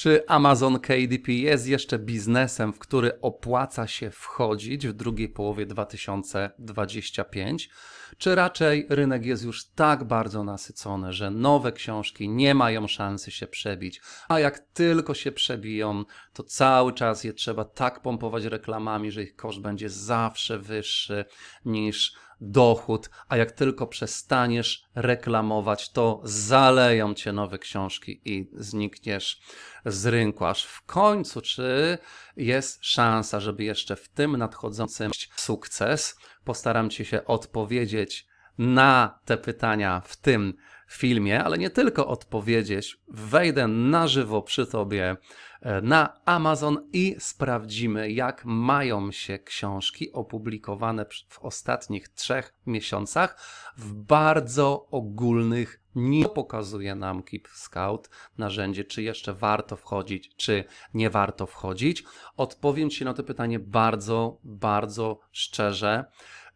Czy Amazon KDP jest jeszcze biznesem, w który opłaca się wchodzić w drugiej połowie 2025? Czy raczej rynek jest już tak bardzo nasycony, że nowe książki nie mają szansy się przebić, a jak tylko się przebiją, to cały czas je trzeba tak pompować reklamami, że ich koszt będzie zawsze wyższy niż dochód, a jak tylko przestaniesz reklamować, to zaleją cię nowe książki i znikniesz z rynku. Aż w końcu, czy jest szansa, żeby jeszcze w tym nadchodzącym sukces, postaram ci się odpowiedzieć na te pytania w tym filmie, ale nie tylko odpowiedzieć. Wejdę na żywo przy tobie e, na Amazon i sprawdzimy, jak mają się książki opublikowane w ostatnich trzech miesiącach w bardzo ogólnych nie pokazuje nam Keep Scout narzędzie, czy jeszcze warto wchodzić, czy nie warto wchodzić. Odpowiem Ci na to pytanie bardzo, bardzo szczerze.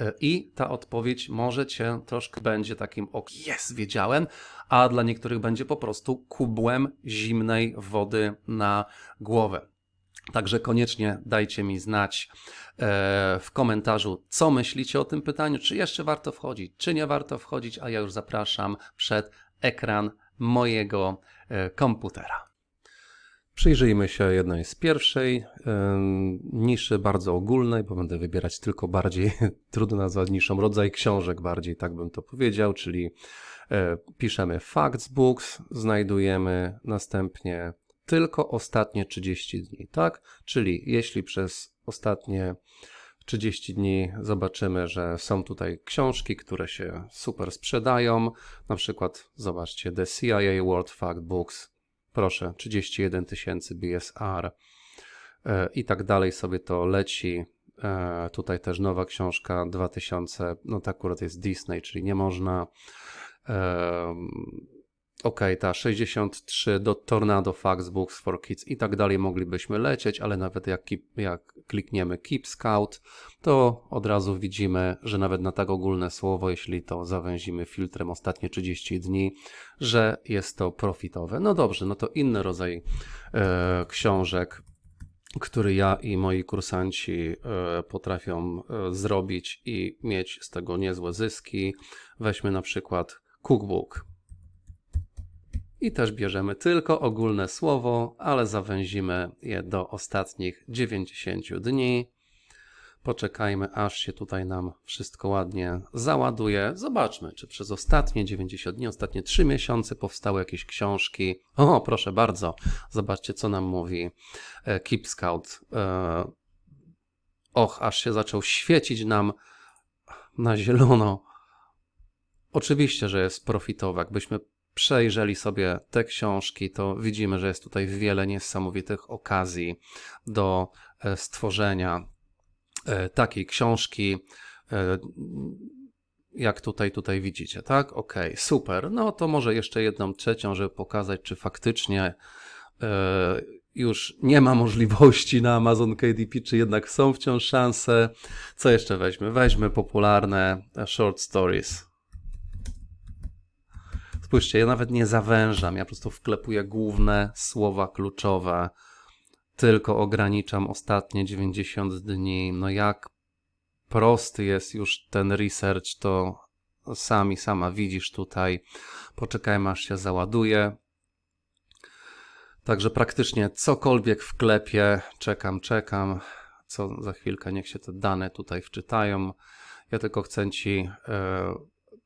E, I ta odpowiedź może cię troszkę będzie takim, o jest, wiedziałem, a dla niektórych będzie po prostu kubłem zimnej wody na głowę. Także koniecznie dajcie mi znać e, w komentarzu, co myślicie o tym pytaniu, czy jeszcze warto wchodzić, czy nie warto wchodzić, a ja już zapraszam przed ekran mojego e, komputera. Przyjrzyjmy się jednej z pierwszej niszy, bardzo ogólnej, bo będę wybierać tylko bardziej, trudno nazwać niszą, rodzaj książek bardziej, tak bym to powiedział, czyli e, piszemy facts books, znajdujemy następnie tylko ostatnie 30 dni, tak? Czyli jeśli przez ostatnie 30 dni zobaczymy, że są tutaj książki, które się super sprzedają, na przykład zobaczcie The CIA World Fact Books, proszę, 31 tysięcy BSR e, i tak dalej sobie to leci. E, tutaj też nowa książka 2000, no to akurat jest Disney, czyli nie można. Ok, ta 63 do Tornado Facts Books for Kids i tak dalej moglibyśmy lecieć, ale nawet jak, jak klikniemy Keep Scout, to od razu widzimy, że nawet na tak ogólne słowo, jeśli to zawęzimy filtrem ostatnie 30 dni, że jest to profitowe. No dobrze, no to inny rodzaj e, książek, który ja i moi kursanci e, potrafią e, zrobić i mieć z tego niezłe zyski. Weźmy na przykład Cookbook. I też bierzemy tylko ogólne słowo, ale zawęzimy je do ostatnich 90 dni. Poczekajmy, aż się tutaj nam wszystko ładnie załaduje. Zobaczmy, czy przez ostatnie 90 dni, ostatnie 3 miesiące powstały jakieś książki. O, proszę bardzo, zobaczcie, co nam mówi e, Keep Scout. E, och, aż się zaczął świecić nam na zielono. Oczywiście, że jest profitowy. Jakbyśmy przejrzeli sobie te książki, to widzimy, że jest tutaj wiele niesamowitych okazji do e, stworzenia e, takiej książki, e, jak tutaj, tutaj widzicie, tak? Ok, super. No to może jeszcze jedną trzecią, żeby pokazać, czy faktycznie już nie ma możliwości na Amazon KDP, czy jednak są wciąż szanse. Co jeszcze weźmy? Weźmy popularne short stories. Spójrzcie, ja nawet nie zawężam, ja po prostu wklepuję główne słowa kluczowe, tylko ograniczam ostatnie 90 dni. No jak prosty jest już ten research, to sami, sama widzisz tutaj. Poczekajmy aż się załaduje. Także praktycznie cokolwiek wklepię, czekam, czekam, co za chwilkę niech się te dane tutaj wczytają. Ja tylko chcę Ci e,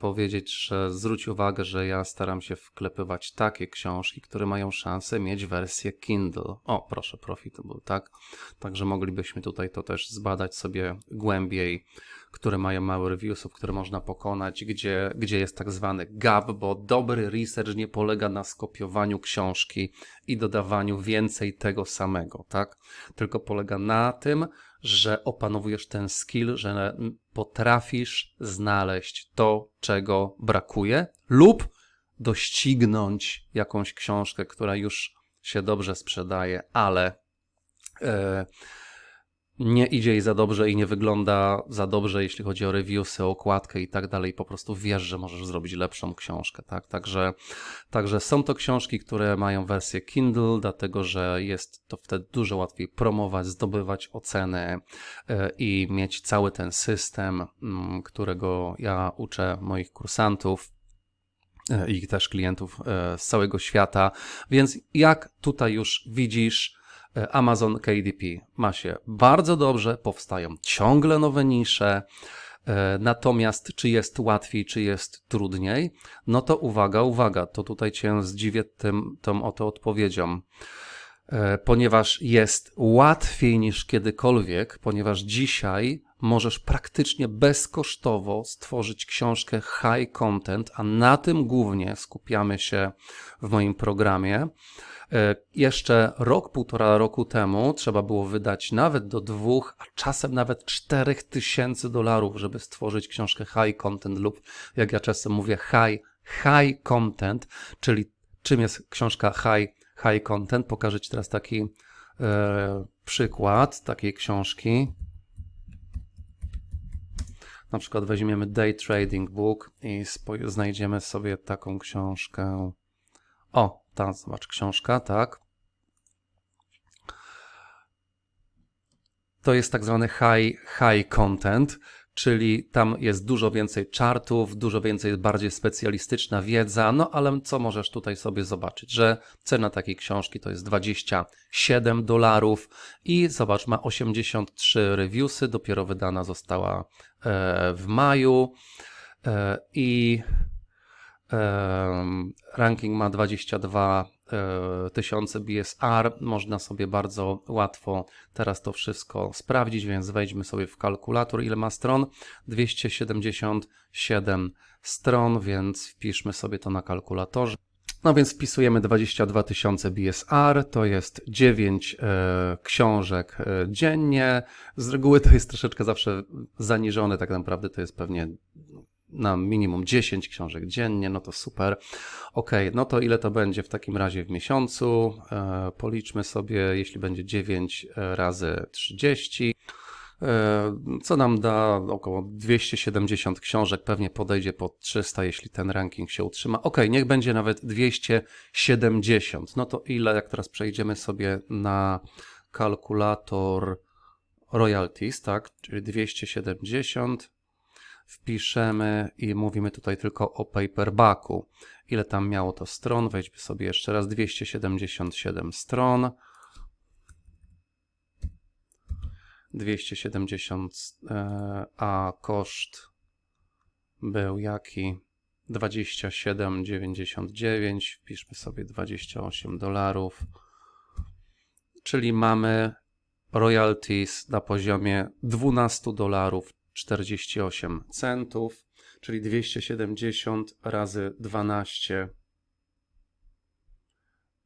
powiedzieć, że zwróć uwagę, że ja staram się wklepywać takie książki, które mają szansę mieć wersję Kindle. O, proszę, Profitable, tak? Także moglibyśmy tutaj to też zbadać sobie głębiej, które mają małe reviewsów, które można pokonać, gdzie, gdzie jest tak zwany gap, bo dobry research nie polega na skopiowaniu książki i dodawaniu więcej tego samego, tak? Tylko polega na tym, że opanowujesz ten skill, że potrafisz znaleźć to, czego brakuje, lub doścignąć jakąś książkę, która już się dobrze sprzedaje, ale e, nie idzie jej za dobrze i nie wygląda za dobrze, jeśli chodzi o reviewsy, okładkę i tak dalej, po prostu wiesz, że możesz zrobić lepszą książkę, tak? Także, także są to książki, które mają wersję Kindle, dlatego że jest to wtedy dużo łatwiej promować, zdobywać oceny e, i mieć cały ten system, mm, którego ja uczę moich kursantów e, i też klientów e, z całego świata. Więc jak tutaj już widzisz, Amazon KDP ma się bardzo dobrze, powstają ciągle nowe nisze. E, natomiast czy jest łatwiej, czy jest trudniej? No to uwaga, uwaga, to tutaj cię zdziwię tym, tą oto odpowiedzią. E, ponieważ jest łatwiej niż kiedykolwiek, ponieważ dzisiaj możesz praktycznie bezkosztowo stworzyć książkę high content, a na tym głównie skupiamy się w moim programie. E, jeszcze rok, półtora roku temu trzeba było wydać nawet do dwóch, a czasem nawet czterech tysięcy dolarów, żeby stworzyć książkę high content lub, jak ja często mówię, high, high content, czyli czym jest książka high, high content. Pokażę Ci teraz taki e, przykład takiej książki. Na przykład weźmiemy Day Trading Book i znajdziemy sobie taką książkę. O, ta, zobacz, książka, tak. To jest tak zwany high, high content, czyli tam jest dużo więcej chartów, dużo więcej bardziej specjalistyczna wiedza, no ale co możesz tutaj sobie zobaczyć, że cena takiej książki to jest 27 dolarów i zobacz, ma 83 reviewsy, dopiero wydana została e, w maju e, i Ranking ma 22 e, tysiące BSR. Można sobie bardzo łatwo teraz to wszystko sprawdzić, więc wejdźmy sobie w kalkulator. Ile ma stron? 277 stron, więc wpiszmy sobie to na kalkulatorze. No więc wpisujemy 22 tysiące BSR, to jest 9 e, książek e, dziennie. Z reguły to jest troszeczkę zawsze zaniżone, tak naprawdę to jest pewnie na minimum 10 książek dziennie, no to super. Ok, no to ile to będzie w takim razie w miesiącu? E, policzmy sobie, jeśli będzie 9 e, razy 30, e, co nam da około 270 książek, pewnie podejdzie pod 300, jeśli ten ranking się utrzyma. Ok, niech będzie nawet 270. No to ile, jak teraz przejdziemy sobie na kalkulator royalties, tak, czyli 270 wpiszemy i mówimy tutaj tylko o paperbacku. Ile tam miało to stron? Wejdźmy sobie jeszcze raz 277 stron. 270, e, a koszt był jaki? 27,99. Wpiszmy sobie 28 dolarów. Czyli mamy royalties na poziomie 12 dolarów 48 centów, czyli 270 razy 12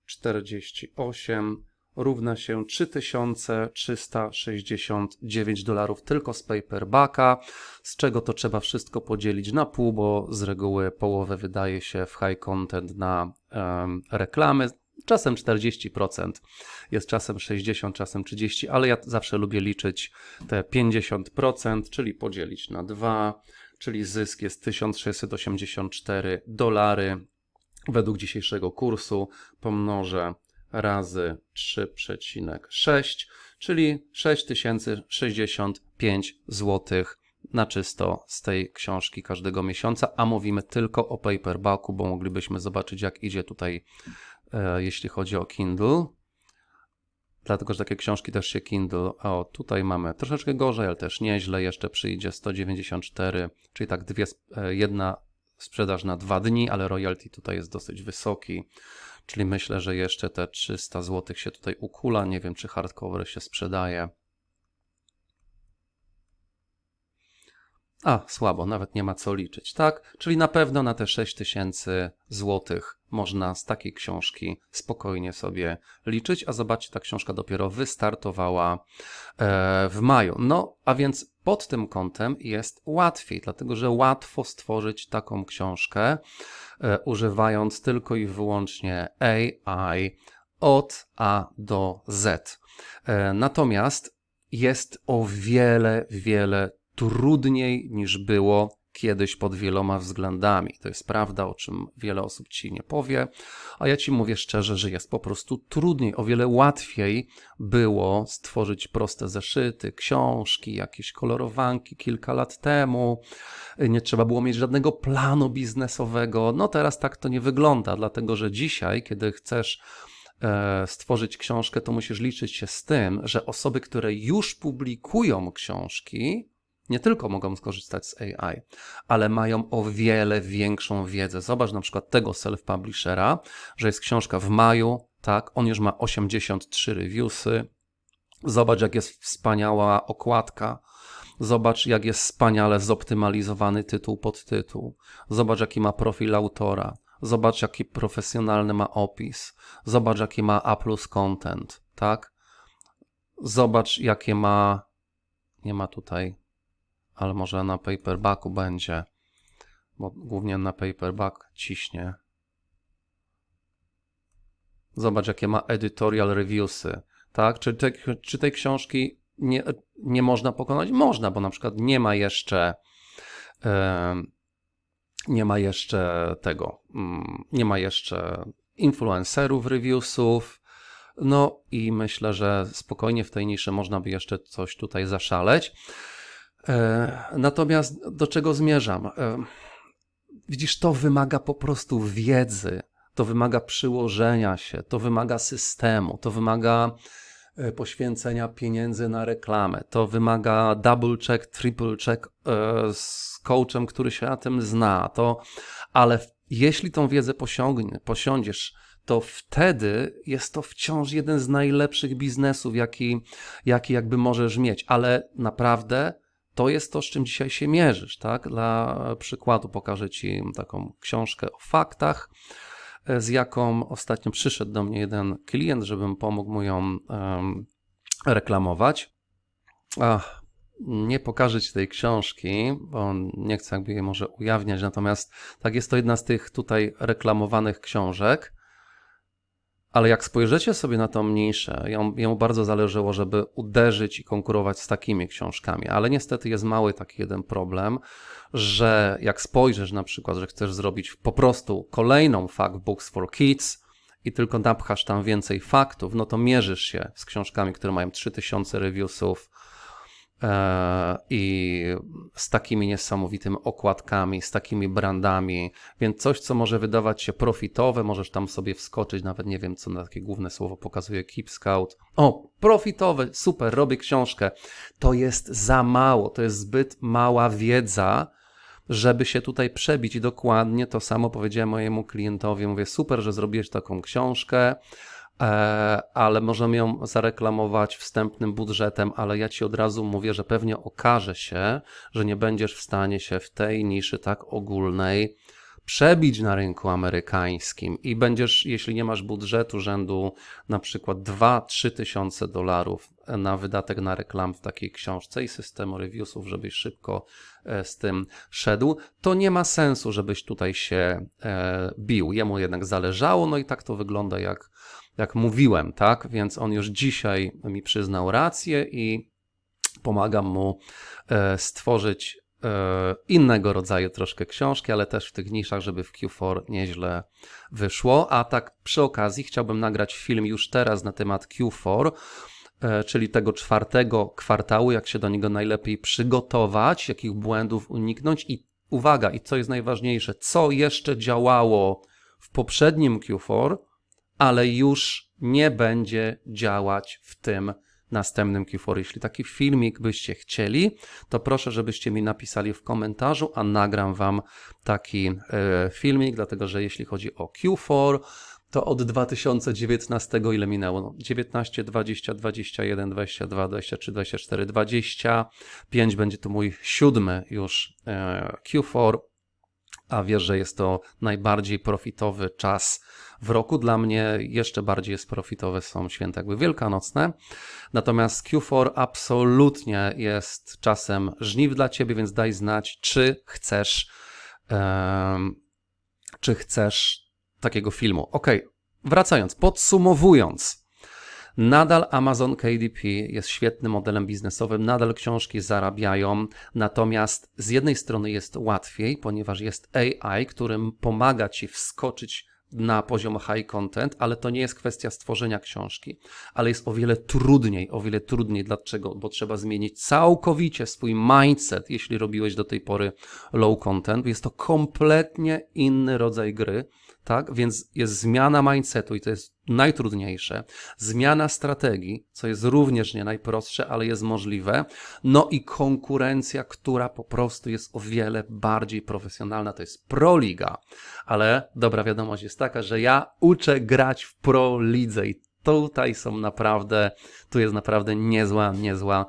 48 równa się 3369 dolarów tylko z paperbacka, z czego to trzeba wszystko podzielić na pół, bo z reguły połowę wydaje się w high content na um, reklamy, Czasem 40%, jest czasem 60, czasem 30%, ale ja zawsze lubię liczyć te 50%, czyli podzielić na 2, czyli zysk jest 1684 dolary. Według dzisiejszego kursu, pomnożę razy 3,6, czyli 6065 zł na czysto z tej książki każdego miesiąca, a mówimy tylko o paperbacku, bo moglibyśmy zobaczyć jak idzie tutaj jeśli chodzi o Kindle. Dlatego, że takie książki też się Kindle. O, tutaj mamy troszeczkę gorzej, ale też nieźle. Jeszcze przyjdzie 194, czyli tak dwie, e, jedna sprzedaż na dwa dni, ale royalty tutaj jest dosyć wysoki. Czyli myślę, że jeszcze te 300 zł się tutaj ukula. Nie wiem, czy hardcover się sprzedaje. A, słabo, nawet nie ma co liczyć, tak? Czyli na pewno na te 6000 złotych można z takiej książki spokojnie sobie liczyć, a zobaczcie, ta książka dopiero wystartowała e, w maju. No, a więc pod tym kątem jest łatwiej, dlatego że łatwo stworzyć taką książkę, e, używając tylko i wyłącznie AI od A do Z. E, natomiast jest o wiele, wiele trudniej niż było kiedyś pod wieloma względami. To jest prawda, o czym wiele osób ci nie powie, a ja ci mówię szczerze, że jest po prostu trudniej. O wiele łatwiej było stworzyć proste zeszyty, książki, jakieś kolorowanki kilka lat temu. Nie trzeba było mieć żadnego planu biznesowego. No teraz tak to nie wygląda, dlatego że dzisiaj, kiedy chcesz e, stworzyć książkę, to musisz liczyć się z tym, że osoby, które już publikują książki, nie tylko mogą skorzystać z AI, ale mają o wiele większą wiedzę. Zobacz na przykład tego self-publishera, że jest książka w maju, tak, on już ma 83 reviewsy. Zobacz, jak jest wspaniała okładka. Zobacz, jak jest wspaniale zoptymalizowany tytuł pod tytuł. Zobacz, jaki ma profil autora. Zobacz, jaki profesjonalny ma opis. Zobacz, jaki ma A plus content, tak? Zobacz, jakie ma. Nie ma tutaj ale może na paperbacku będzie, bo głównie na paperback ciśnie. Zobacz, jakie ma editorial reviewsy, tak? Czy, te, czy tej książki nie, nie można pokonać? Można, bo na przykład nie ma jeszcze nie ma jeszcze tego, mm, nie ma jeszcze influencerów reviewsów, no i myślę, że spokojnie w tej niszy można by jeszcze coś tutaj zaszaleć. E, natomiast do czego zmierzam? E, widzisz, to wymaga po prostu wiedzy, to wymaga przyłożenia się, to wymaga systemu, to wymaga e, poświęcenia pieniędzy na reklamę, to wymaga double check, triple check z coachem, który się na tym zna. To, ale jeśli tą wiedzę posiągnie, posiądziesz, to wtedy jest to wciąż jeden z najlepszych biznesów, jaki, jaki jakby możesz mieć. Ale naprawdę to jest to, z czym dzisiaj się mierzysz. Tak? Dla przykładu pokażę Ci taką książkę o faktach, e, z jaką ostatnio przyszedł do mnie jeden klient, żebym pomógł mu ją reklamować. Ach, nie pokażę Ci tej książki, bo nie chcę jakby jej może ujawniać, natomiast tak jest to jedna z tych tutaj reklamowanych książek. Ale jak spojrzycie sobie na niszę, ją, jemu bardzo zależało, żeby uderzyć i konkurować z takimi książkami. Ale niestety jest mały taki jeden problem, że jak spojrzysz na przykład, że chcesz zrobić po prostu kolejną Fact Books for Kids i tylko napchasz tam więcej faktów, no to mierzysz się z książkami, które mają 3000 reviewsów, i z takimi niesamowitymi okładkami, z takimi brandami, więc coś, co może wydawać się profitowe, możesz tam sobie wskoczyć, nawet nie wiem, co na takie główne słowo pokazuje Keep Scout. O, profitowe, super, robię książkę. To jest za mało, to jest zbyt mała wiedza, żeby się tutaj przebić. I dokładnie to samo powiedziałem mojemu klientowi. Mówię, super, że zrobiłeś taką książkę, E, ale możemy ją zareklamować wstępnym budżetem, ale ja ci od razu mówię, że pewnie okaże się, że nie będziesz w stanie się w tej niszy tak ogólnej przebić na rynku amerykańskim i będziesz, jeśli nie masz budżetu rzędu na przykład 2-3 tysiące dolarów na wydatek na reklam w takiej książce i systemu reviewsów, żebyś szybko e, z tym szedł, to nie ma sensu, żebyś tutaj się e, bił. Jemu jednak zależało, no i tak to wygląda jak jak mówiłem, tak? Więc on już dzisiaj mi przyznał rację i pomagam mu e, stworzyć e, innego rodzaju troszkę książki, ale też w tych niszach, żeby w Q4 nieźle wyszło. A tak przy okazji chciałbym nagrać film już teraz na temat Q4, e, czyli tego czwartego kwartału, jak się do niego najlepiej przygotować, jakich błędów uniknąć i uwaga, i co jest najważniejsze, co jeszcze działało w poprzednim Q4, ale już nie będzie działać w tym następnym Q4. Jeśli taki filmik byście chcieli, to proszę, żebyście mi napisali w komentarzu, a nagram Wam taki e, filmik, dlatego że jeśli chodzi o Q4, to od 2019 ile minęło? No, 19, 20, 21, 22, 23, 24, 25 będzie to mój siódmy już e, Q4 a wiesz, że jest to najbardziej profitowy czas w roku. Dla mnie jeszcze bardziej jest profitowe są święta jakby wielkanocne. Natomiast Q4 absolutnie jest czasem żniw dla ciebie, więc daj znać, czy chcesz, um, czy chcesz takiego filmu. Ok, wracając, podsumowując. Nadal Amazon KDP jest świetnym modelem biznesowym, nadal książki zarabiają, natomiast z jednej strony jest łatwiej, ponieważ jest AI, którym pomaga ci wskoczyć na poziom high content, ale to nie jest kwestia stworzenia książki, ale jest o wiele trudniej, o wiele trudniej. Dlaczego? Bo trzeba zmienić całkowicie swój mindset, jeśli robiłeś do tej pory low content. Jest to kompletnie inny rodzaj gry, tak? Więc jest zmiana mindsetu i to jest najtrudniejsze. Zmiana strategii, co jest również nie najprostsze, ale jest możliwe. No i konkurencja, która po prostu jest o wiele bardziej profesjonalna. To jest Proliga. Ale dobra wiadomość jest taka, że ja uczę grać w Pro Lidze i tutaj są naprawdę, tu jest naprawdę niezła, niezła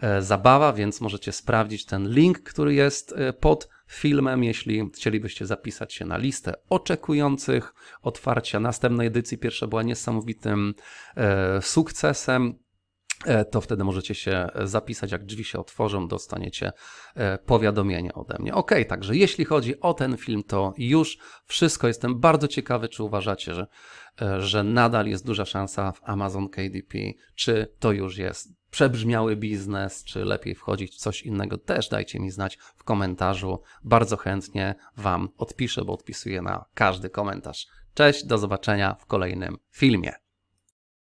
e, zabawa, więc możecie sprawdzić ten link, który jest e, pod filmem, jeśli chcielibyście zapisać się na listę oczekujących otwarcia następnej edycji. Pierwsza była niesamowitym e, sukcesem. E, to wtedy możecie się zapisać. Jak drzwi się otworzą, dostaniecie e, powiadomienie ode mnie. Ok, także jeśli chodzi o ten film, to już wszystko. Jestem bardzo ciekawy, czy uważacie, że, e, że nadal jest duża szansa w Amazon KDP, czy to już jest przebrzmiały biznes, czy lepiej wchodzić w coś innego. Też dajcie mi znać w komentarzu. Bardzo chętnie Wam odpiszę, bo odpisuję na każdy komentarz. Cześć, do zobaczenia w kolejnym filmie.